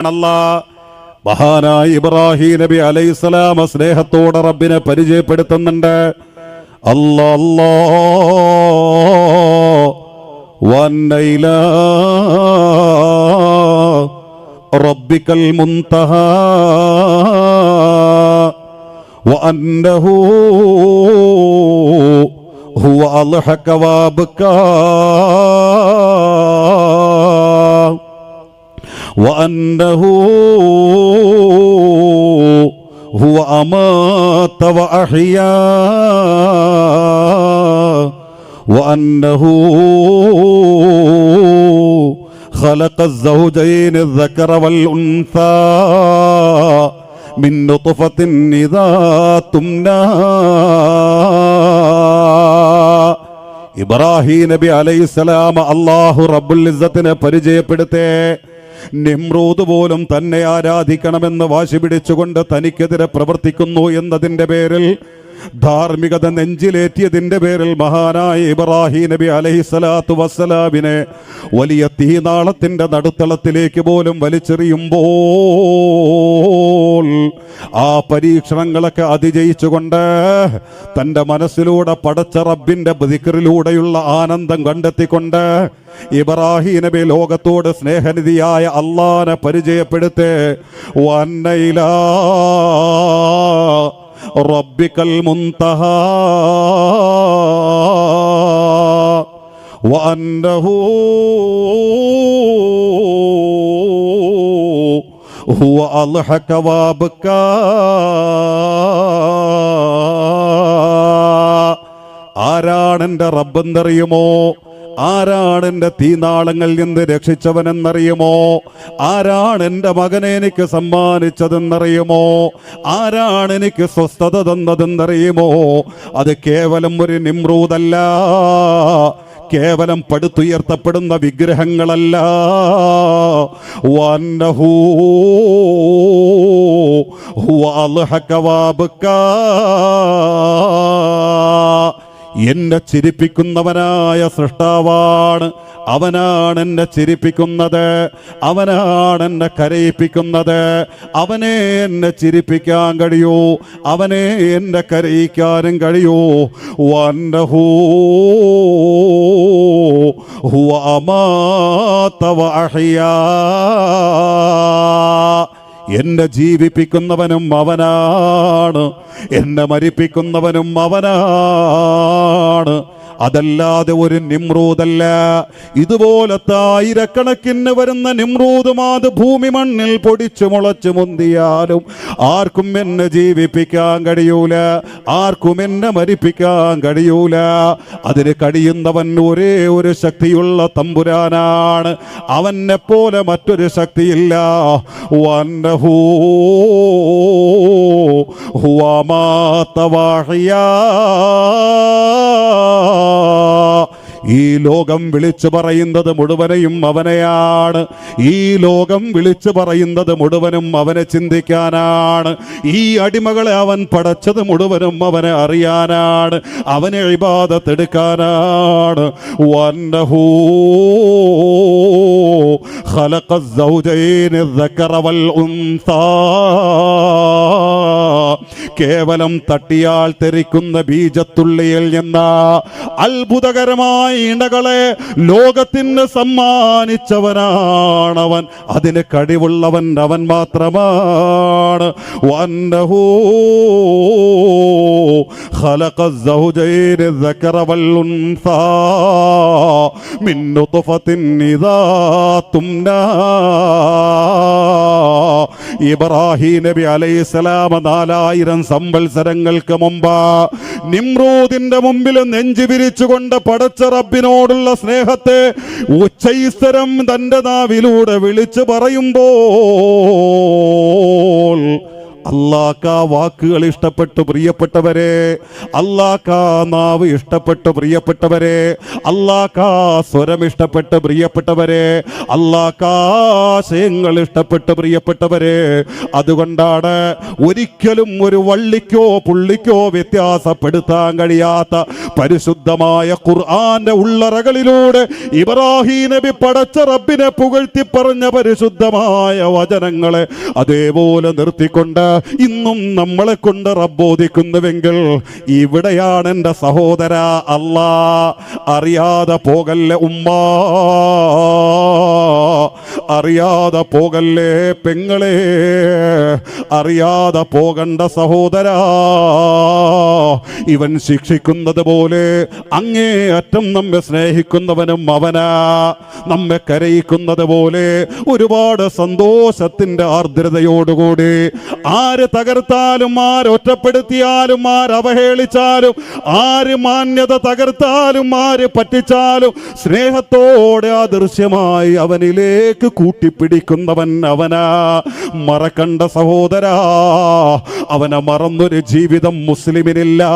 അല്ല മഹാനായ ഇബ്രാഹിം നബി അലൈഹിസ്സലാമ സ്നേഹത്തോടെ റബ്ബിനെ പരിചയപ്പെടുത്തുന്നുണ്ട് അല്ലാ അല്ലാ വന്നൈല റബ്ബിക്കൽ മുൻതഹ وأنه هو أضحك وأبكى وأنه هو أمات وأحيا وأنه خلق الزوجين الذكر والأنثى من نطفة إذا تمنى ഇബ്രാഹിം നബി അലൈഹിസ്സലാം അള്ളാഹു റബ്ബുൽ ഇസ്സത്തിനെ പരിചയപ്പെടുത്തേ നിമ്രൂദ് പോലും തന്നെ ആരാധിക്കണമെന്ന് വാശി പിടിച്ചുകൊണ്ട് തനിക്കെതിരെ പ്രവർത്തിക്കുന്നു എന്നതിന്റെ പേരിൽ ധാർമ്മികത നെഞ്ചിലേറ്റിയതിന്റെ പേരിൽ മഹാനായ ഇബ്രാഹിം നബി അലൈഹിസ്സലാത്തു വസ്സലാമിനെ വലിയ തീനാളത്തിന്റെ നടുത്തളത്തിലേക്ക് പോലും വലിച്ചെറിയുമ്പോൾ ആ പരീക്ഷണങ്ങളൊക്കെ അതിജയിച്ചുകൊണ്ട് തൻ്റെ മനസ്സിലൂടെ പടച്ച റബ്ബിൻ്റെ ദിക്റിലൂടെയുള്ള ആനന്ദം കണ്ടെത്തിക്കൊണ്ട് ഇബ്രാഹിം നബി ലോകത്തോട് സ്നേഹനിധിയായ അള്ളാനെ പരിചയപ്പെടുത്തേ വന്നയില റബ്ബിക്കൽ മുൻതഹ وأنه هو أضحك وأبكى ആരാണ് എൻ്റെ റബ്ബെന്നറിയുമോ ആരാണ് എൻ്റെ തീനാളങ്ങളിൽ നിന്ന് രക്ഷിച്ചവനെന്നറിയുമോ ആരാണ് എൻ്റെ മകനെ എനിക്ക് സമ്മാനിച്ചതെന്നറിയുമോ ആരാണ് എനിക്ക് സ്വസ്ഥത തന്നതെന്നറിയുമോ അത് കേവലം ഒരു നിമ്രൂതല്ല കേവലം പടുത്തുയർത്തപ്പെടുന്ന വിഗ്രഹങ്ങളല്ല ഹുവ. എന്നെ ചിരിപ്പിക്കുന്നവനായ സൃഷ്ടാവാണ്. അവനാണ് എന്നെ ചിരിപ്പിക്കുന്നത്. അവനാണ് എന്നെ കരയിപ്പിക്കുന്നത്. അവനെ എന്നെ ചിരിപ്പിക്കാൻ കഴിയൂ. അവനെ എന്നെ കരയിക്കാനും കഴിയൂ. വന്നഹൂ ഹുവ അമാത വഅഹ്യാ. എന്നെ ജീവിപ്പിക്കുന്നവനും അവനാണ്. എന്നെ മരിപ്പിക്കുന്നവനും അവനാണ്. അതല്ലാതെ ഒരു നിമ്രൂതല്ല ഇതുപോലത്തെ ആയിരക്കണക്കിന് വരുന്ന നിമ്രൂതുമാത് ഭൂമി മണ്ണിൽ പൊടിച്ചു മുളച്ചു മുന്തിയാലും ആർക്കും എന്നെ ജീവിപ്പിക്കാൻ കഴിയൂല. ആർക്കും എന്നെ മരിപ്പിക്കാൻ കഴിയൂല. അതിന് കഴിയുന്നവൻ ഒരേ ഒരു ശക്തിയുള്ള തമ്പുരാനാണ്. അവനെ പോലെ മറ്റൊരു ശക്തിയില്ല. വന്നഹൂ ഹുവാമാത്ത ഈ ലോകം വിളിച്ചു പറയുന്നത് മുഴുവനെയും അവനെയാണ് ഈ ലോകം വിളിച്ചു പറയുന്നത് മുഴുവനും അവനെ ചിന്തിക്കാനാണ് ഈ അടിമകളെ അവൻ പടച്ചത് മുഴുവനും അവനെ അറിയാനാണ് അവനെ ഇബാദത്തെടുക്കാനാണ് വന്നഹൂ خلق الزوجين الذكر والأنثى കേവലം തട്ടിയാൽ തെറിക്കുന്ന ബീജത്തുള്ളിയിൽ നിന്ന് അത്ഭുതകരമായ ഇണകളെ ലോകത്തിന് സമ്മാനിച്ചവനാണവൻ അതിന് കഴിവുള്ളവൻ അവൻ മാത്രമാണ് വന്നഹൂ خلق الزوجين الذكر والأنثى من نطفة إذا تمنى ഇബ്രാഹിം നബി അലൈഹിസ്സലാം നാലായിരം സംവത്സരങ്ങൾക്ക് മുമ്പ് നിമ്രൂദിന്റെ മുമ്പിൽ നെഞ്ചു വിരിച്ചുകൊണ്ട് പടച്ച റബ്ബിനോടുള്ള സ്നേഹത്തെ ഉച്ചൈസ്തരം തന്റെ നാവിലൂടെ വിളിച്ചു പറയുമ്പോൾ അള്ളാഹ് ആ വാക്കുകൾ ഇഷ്ടപ്പെട്ടു പ്രിയപ്പെട്ടവരെ. അള്ളാഹ് ആ നാവ് ഇഷ്ടപ്പെട്ടു പ്രിയപ്പെട്ടവരെ. അള്ളാഹ് സ്വരം ഇഷ്ടപ്പെട്ട് പ്രിയപ്പെട്ടവരെ. ആശയങ്ങൾ ഇഷ്ടപ്പെട്ട് പ്രിയപ്പെട്ടവരെ. അതുകൊണ്ടാണ് ഒരിക്കലും ഒരു വള്ളിക്കോ പുള്ളിക്കോ വ്യത്യാസപ്പെടുത്താൻ കഴിയാത്ത പരിശുദ്ധമായ ഖുർആന്റെ ഉള്ളറകളിലൂടെ ഇബ്രാഹിം നബി പടച്ച റബ്ബിനെ പുകഴ്ത്തി പറഞ്ഞ പരിശുദ്ധമായ വചനങ്ങളെ അതേപോലെ നിർത്തിക്കൊണ്ട് ഇന്നും നമ്മളെ കൊണ്ട് റബ്ബോധിക്കുന്നുവെങ്കിൽ ഇവിടെയാണ് എന്റെ സഹോദര അല്ലാ അറിയാതെ പോകല്ലേ ഉമ്മ. അറിയാതെ പോകല്ലേ പെങ്ങളെ? അറിയാതെ പോകണ്ട സഹോദരാ. ഇവൻ ശിക്ഷിക്കുന്നത് പോലെ അങ്ങേ അറ്റം നമ്മെ സ്നേഹിക്കുന്നവനും അവനാ. നമ്മെ കരയിക്കുന്നത് പോലെ ഒരുപാട് സന്തോഷത്തിന്റെ ആർദ്രതയോടുകൂടി ആര് തകർത്താലും ആരൊറ്റപ്പെടുത്തിയാലും ആരവഹേളിച്ചാലും ആര് മാന്യത തകർത്താലും ആര് പറ്റിച്ചാലും സ്നേഹത്തോടെ അദൃശ്യമായി അവനിലേക്ക് കൂട്ടിപ്പിടിക്കുന്നവൻ അവനാ. മറക്കണ്ട സഹോദരാ അവനെ മറന്നൊരു ജീവിതം മുസ്ലിമിനില്ല.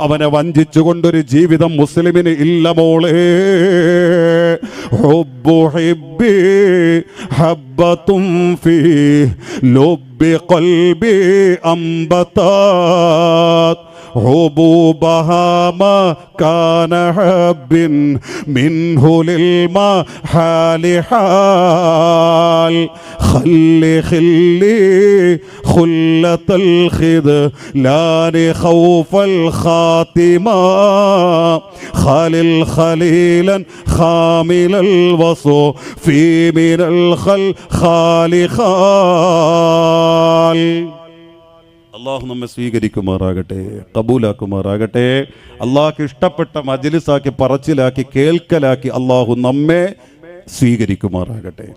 അവനെ വഞ്ചിച്ചുകൊണ്ടൊരു ജീവിതം മുസ്ലിമിന് ഇല്ല മോളെ. ഹിബ്ബി ഹബ്ബത്തും ഫീ ലുബ്ബി കൊൽബി അംബതാത് حبوبها ما كان حب منه للمحال حال. خل خلي خلة الخذلان خوف الخاتمة خلل خليلا خامل الوصو في من الخل خال خال. അള്ളാഹു നമ്മെ സ്വീകരിക്കുമാറാകട്ടെ കബൂലാക്കുമാറാകട്ടെ. അള്ളാഹ്ക്ക് ഇഷ്ടപ്പെട്ട മജലിസാക്കി പറച്ചിലാക്കി കേൾക്കലാക്കി അള്ളാഹു നമ്മെ സ്വീകരിക്കുമാറാകട്ടെ.